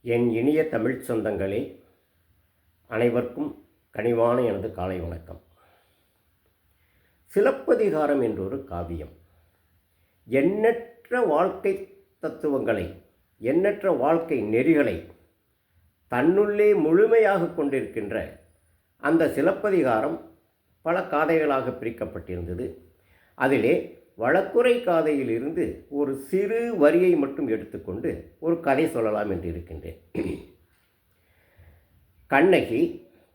என் இனிய தமிழ் சொந்தங்களே அனைவருக்கும் கனிவான எனது காலை வணக்கம். சிலப்பதிகாரம் என்றொரு காவியம். எண்ணற்ற வாழ்க்கை தத்துவங்களை எண்ணற்ற வாழ்க்கை நெறிகளை தன்னுள்ளே முழுமையாக கொண்டிருக்கின்ற அந்த சிலப்பதிகாரம் பல காதைகளாக பிரிக்கப்பட்டிருந்தது. அதிலே வழக்குரை காதையிலிருந்து ஒரு சிறு வரியை மட்டும் எடுத்துக்கொண்டு ஒரு கதை சொல்லலாம் என்று இருக்கின்றேன். கண்ணகி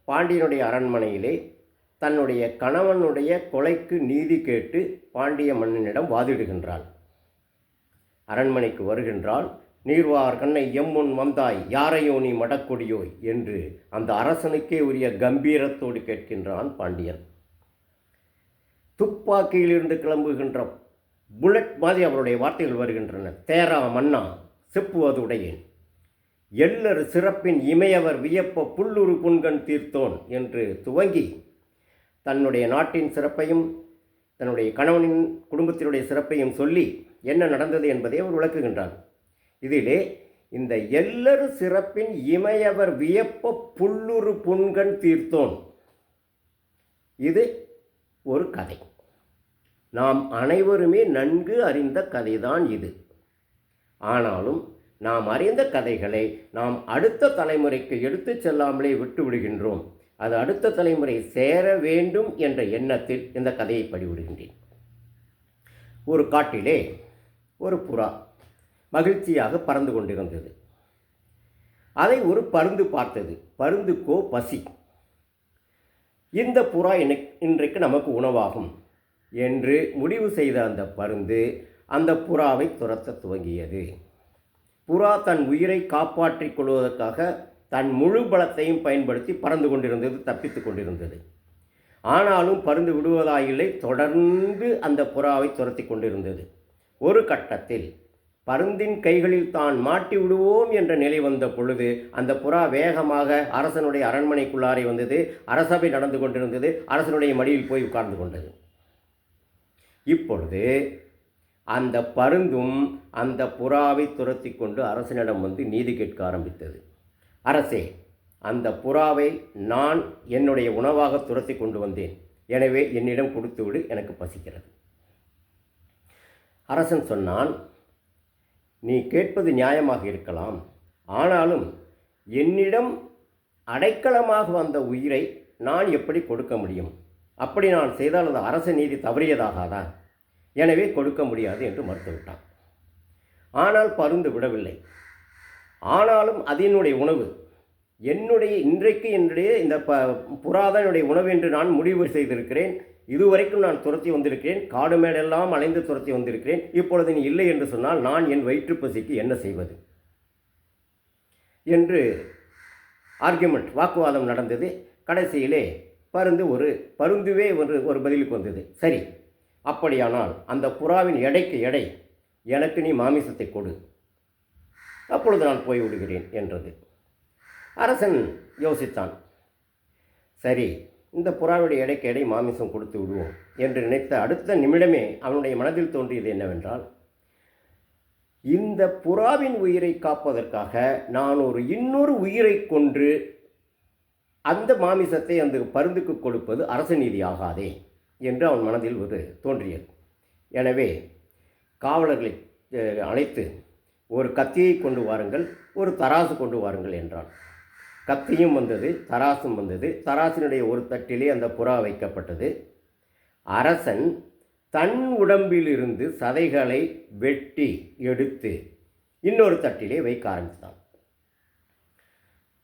பாண்டியனுடைய அரண்மனையிலே தன்னுடைய கணவனுடைய கொலைக்கு நீதி கேட்டு பாண்டிய மன்னனிடம் வாதிடுகின்றாள். அரண்மனைக்கு வருகின்றாள். நீர்வார் கண்ணை எம்முன் வந்தாய் யாரையோ நீ மடக்கொடியோய் என்று அந்த அரசனுக்கே உரிய கம்பீரத்தோடு கேட்கின்றான் பாண்டியன். துப்பாக்கியிலிருந்து கிளம்புகின்ற புல்லட் மாதிரி அவருடைய வார்த்தைகள் வருகின்றன. தேரா மன்னா செப்புவது உடையேன் எல்லர் சிறப்பின் இமையவர் வியப்ப புல்லுரு புன்கண் தீர்த்தோன் என்று துவங்கி தன்னுடைய நாட்டின் சிறப்பையும் தன்னுடைய கணவனின் குடும்பத்தினுடைய சிறப்பையும் சொல்லி என்ன நடந்தது என்பதை அவர் விளக்குகின்றார். இதிலே இந்த எல்லர் சிறப்பின் இமையவர் வியப்ப புல்லுரு புன்கண் தீர்த்தோன். இது ஒரு கதை. நாம் அனைவருமே நன்கு அறிந்த கதைதான் இது. ஆனாலும் நாம் அறிந்த கதைகளை நாம் அடுத்த தலைமுறைக்கு எடுத்துச் செல்லாமலே விட்டு விடுகின்றோம். அது அடுத்த தலைமுறை சேர வேண்டும் என்ற எண்ணத்தில் இந்த கதையை படிவிடுகின்றேன். ஒரு காட்டிலே ஒரு புறா மகிழ்ச்சியாக பறந்து கொண்டிருந்தது. அதை ஒரு பருந்து பார்த்தது. பருந்துக்கோ பசி. இந்த புறா இன்றைக்கு நமக்கு உணவாகும். என்று முடிவு செய்த அந்த பருந்து அந்த புறாவை துரத்த துவங்கியது. புறா தன் உயிரை காப்பாற்றிக் கொள்வதற்காக தன் முழு பலத்தையும் பயன்படுத்தி பறந்து கொண்டிருந்தது தப்பித்து கொண்டிருந்தது. ஆனாலும் பருந்து விடுவதாயில்லை தொடர்ந்து அந்த புறாவை துரத்தி கொண்டிருந்தது. ஒரு கட்டத்தில் பருந்தின் கைகளில் தான் மாட்டி விடுவோம் என்ற நிலை வந்த பொழுது அந்த புறா வேகமாக அரசனுடைய அரண்மனைக்குள்ளாரை வந்தது. அரசபை நடந்து கொண்டிருந்தது. அரசனுடைய மடியில் போய் உட்கார்ந்து கொண்டது. இப்பொழுது அந்த பருந்தும் அந்த புறாவை துரத்தி கொண்டு அரசனிடம் வந்து நீதி கேட்க ஆரம்பித்தது. அரசே அந்த புறாவை நான் என்னுடைய உணவாக துரத்தி கொண்டு வந்தேன். எனவே என்னிடம் கொடுத்து விடு எனக்கு பசிக்கிறது. அரசன் சொன்னான் நீ கேட்பது நியாயமாக இருக்கலாம். ஆனாலும் என்னிடம் அடைக்கலமாக வந்த உயிரை நான் எப்படி கொடுக்க முடியும்? அப்படி நான் செய்தால் அது அரச நீதி தவறியதாகாதா? எனவே கொடுக்க முடியாது என்று மறுத்துவிட்டான். ஆனால் பருந்து விடவில்லை. ஆனாலும் அதனுடைய உணவு என்னுடைய இன்றைக்கு என்னுடைய இந்த ப புறாதனுடைய உணவு என்று நான் முடிவு செய்திருக்கிறேன். இதுவரைக்கும் நான் துரத்தி வந்திருக்கிறேன். காடு மேடெல்லாம் அலைந்து துரத்தி வந்திருக்கிறேன். இப்பொழுது நீ இல்லை என்று சொன்னால் நான் என் வயிற்று பசிக்கு என்ன செய்வது? என்று ஆர்கியூமெண்ட் வாக்குவாதம் நடந்தது. கடைசியிலே பருந்து ஒரு பருந்துவே ஒரு ஒரு பதிலுக்கு வந்தது. சரி அப்படியானால் அந்த புறாவின் எடைக்கு எடை எனக்கு நீ மாமிசத்தை கொடு. அப்பொழுது நான் போய் விடுகிறேன் என்றது. அரசன் யோசித்தான். சரி இந்த புறாவுடைய எடைக்கு எடை மாமிசம் கொடுத்து விடுவோம் என்று நினைத்த அடுத்த நிமிடமே அவனுடைய மனதில் தோன்றியது என்னவென்றால் இந்த புறாவின் உயிரை காப்பதற்காக நான் ஒரு இன்னொரு உயிரை கொன்று அந்த மாமிசத்தை அந்த பருந்துக்கு கொடுப்பது அரச நீதி ஆகாதே என்று அவன் மனதில் ஒரு தோன்றியது. எனவே காவலர்களை அழைத்து ஒரு கத்தியை கொண்டு வாருங்கள் ஒரு தராசு கொண்டு வாருங்கள் என்றான். கத்தியும் வந்தது தராசும் வந்தது. தராசினுடைய ஒரு தட்டிலே அந்த புறா வைக்கப்பட்டது. அரசன் தன் உடம்பிலிருந்து சதைகளை வெட்டி எடுத்து இன்னொரு தட்டிலே வைக்க ஆரம்பித்தான்.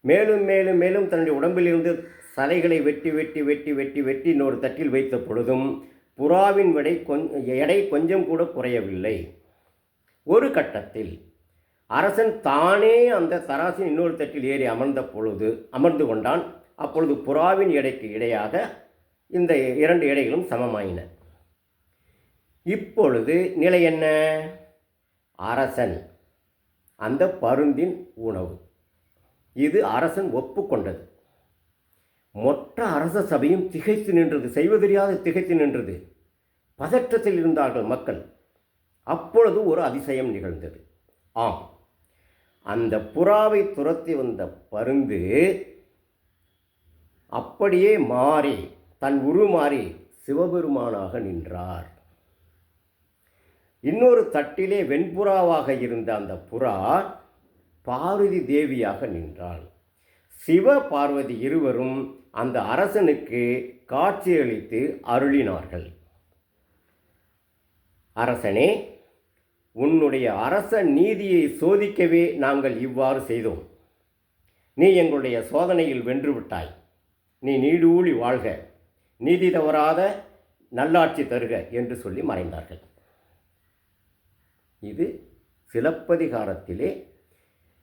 மேலும் மேலும் மேலும் தன்னுடைய உடம்பிலிருந்து சதைகளை வெட்டி வெட்டி வெட்டி வெட்டி வெட்டி இன்னொரு தட்டில் வைத்த பொழுதும் புறாவின் விடை கொஞ்ச எடை கொஞ்சம் கூட குறையவில்லை. ஒரு கட்டத்தில் அரசன் தானே அந்த தராசின் இன்னொரு தட்டில் ஏறி அமர்ந்த பொழுது அமர்ந்து கொண்டான். அப்பொழுது புறாவின் எடைக்கு இடையாக இந்த இரண்டு எடைகளும் சமமாயின. இப்பொழுது நிலை என்ன? அரசன் அந்த பருந்தின் உணவு. இது அரசன் ஒப்புக்கொண்டது. மொத்த அரச சபையும் திகைத்து நின்றது. செய்வதறியாது திகைத்து நின்றது. பதற்றத்தில் இருந்தார்கள் மக்கள். அப்பொழுது ஒரு அதிசயம் நிகழ்ந்தது. ஆம் அந்த புறாவை துரத்தி வந்த பருந்து அப்படியே மாறி தன் உருமாறி சிவபெருமானாக நின்றார். இன்னொரு தட்டிலே வெண்புறாவாக இருந்த அந்த புறா பார்வதி தேவியாக நின்றாள். சிவ பார்வதி இருவரும் அந்த அரசனுக்கு காட்சியளித்து அருளினார்கள். அரசனே உன்னுடைய அரச நீதியை சோதிக்கவே நாங்கள் இவ்வாறு செய்தோம். நீ எங்களுடைய சோதனையில் வென்று விட்டாய். நீ நீடூழி வாழ்க. நீதி தவறாத நல்லாட்சி தருக என்று சொல்லி மறைந்தார்கள். இது சிலப்பதிகாரத்திலே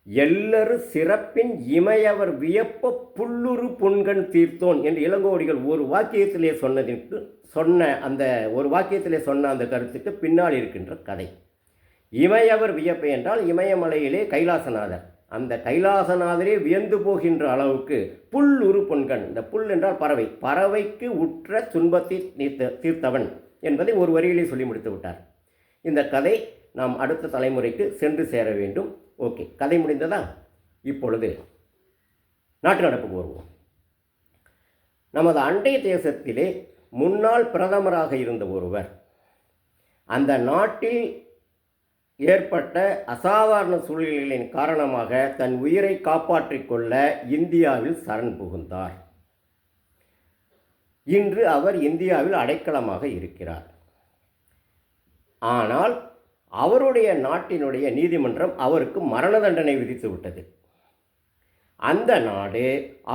எல்லரும் சிறப்பின் இமையவர் வியப்ப புல்லுரு புன்கண் தீர்த்தோன் என்று இளங்கோடிகள் ஒரு வாக்கியத்திலே சொன்னதற்கு சொன்ன அந்த ஒரு வாக்கியத்திலே சொன்ன அந்த கருத்துக்கு பின்னால் இருக்கின்ற கதை. இமையவர் வியப்பு என்றால் இமயமலையிலே கைலாசநாதர். அந்த கைலாசநாதரே வியந்து போகின்ற அளவுக்கு புல் உரு பொன்கண். இந்த புல் என்றால் பறவை. பறவைக்கு உற்ற துன்பத்தை நீர்த்த தீர்த்தவன் என்பதை ஒரு வரியிலே சொல்லி முடித்து விட்டார். இந்த கதை நாம் அடுத்த தலைமுறைக்கு சென்று சேர வேண்டும். ஓகே கதை முடிந்ததா? இப்பொழுது நாட்டு நடப்புக்கு வருவோம். நமது அண்டை தேசத்திலே முன்னாள் பிரதமராக இருந்த ஒருவர் அந்த நாட்டில் ஏற்பட்ட அசாதாரண சூழ்நிலைகளின் காரணமாக தன் உயிரை காப்பாற்றிக் கொள்ள இந்தியாவில் சரண் புகுந்தார். இன்று அவர் இந்தியாவில் அடைக்கலமாக இருக்கிறார். ஆனால் அவருடைய நாட்டினுடைய நீதிமன்றம் அவருக்கு மரண தண்டனை விதித்து விட்டது. அந்த நாடு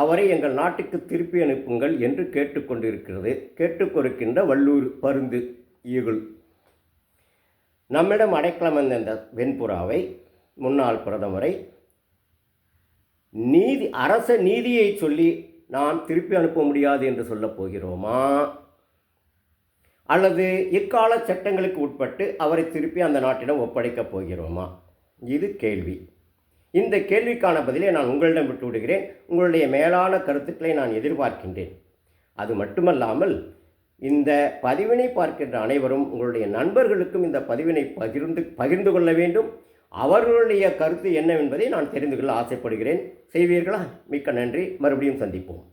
அவரை எங்கள் நாட்டுக்கு திருப்பி அனுப்புங்கள் என்று கேட்டுக்கொண்டிருக்கிறது கேட்டுக்கொடுக்கின்ற வள்ளூர் பருந்து ஈகுள் நம்மிடம் அடைக்கலம் வந்த இந்த வெண்புறாவை முன்னாள் பிரதமரை நீதி அரச நீதியை சொல்லி நாம் திருப்பி அனுப்ப முடியாது என்று சொல்லப் போகிறோமா? அல்லது இக்கால சட்டங்களுக்கு உட்பட்டு அவரை திருப்பி அந்த நாட்டிடம் ஒப்படைக்கப் போகிறோமா? இது கேள்வி. இந்த கேள்விக்கான பதிலை நான் உங்களிடம் விட்டு விடுகிறேன் உங்களுடைய மேலான கருத்துக்களை நான் எதிர்பார்க்கின்றேன். அது மட்டுமல்லாமல் இந்த பதிவினை பார்க்கின்ற அனைவரும் உங்களுடைய நண்பர்களுக்கும் இந்த பதிவினை பகிர்ந்து பகிர்ந்து கொள்ள வேண்டும். அவர்களுடைய கருத்து என்னவென்பதை நான் தெரிந்து கொள்ள ஆசைப்படுகிறேன். செய்வீர்களா? மிக்க நன்றி. மறுபடியும் சந்திப்போம்.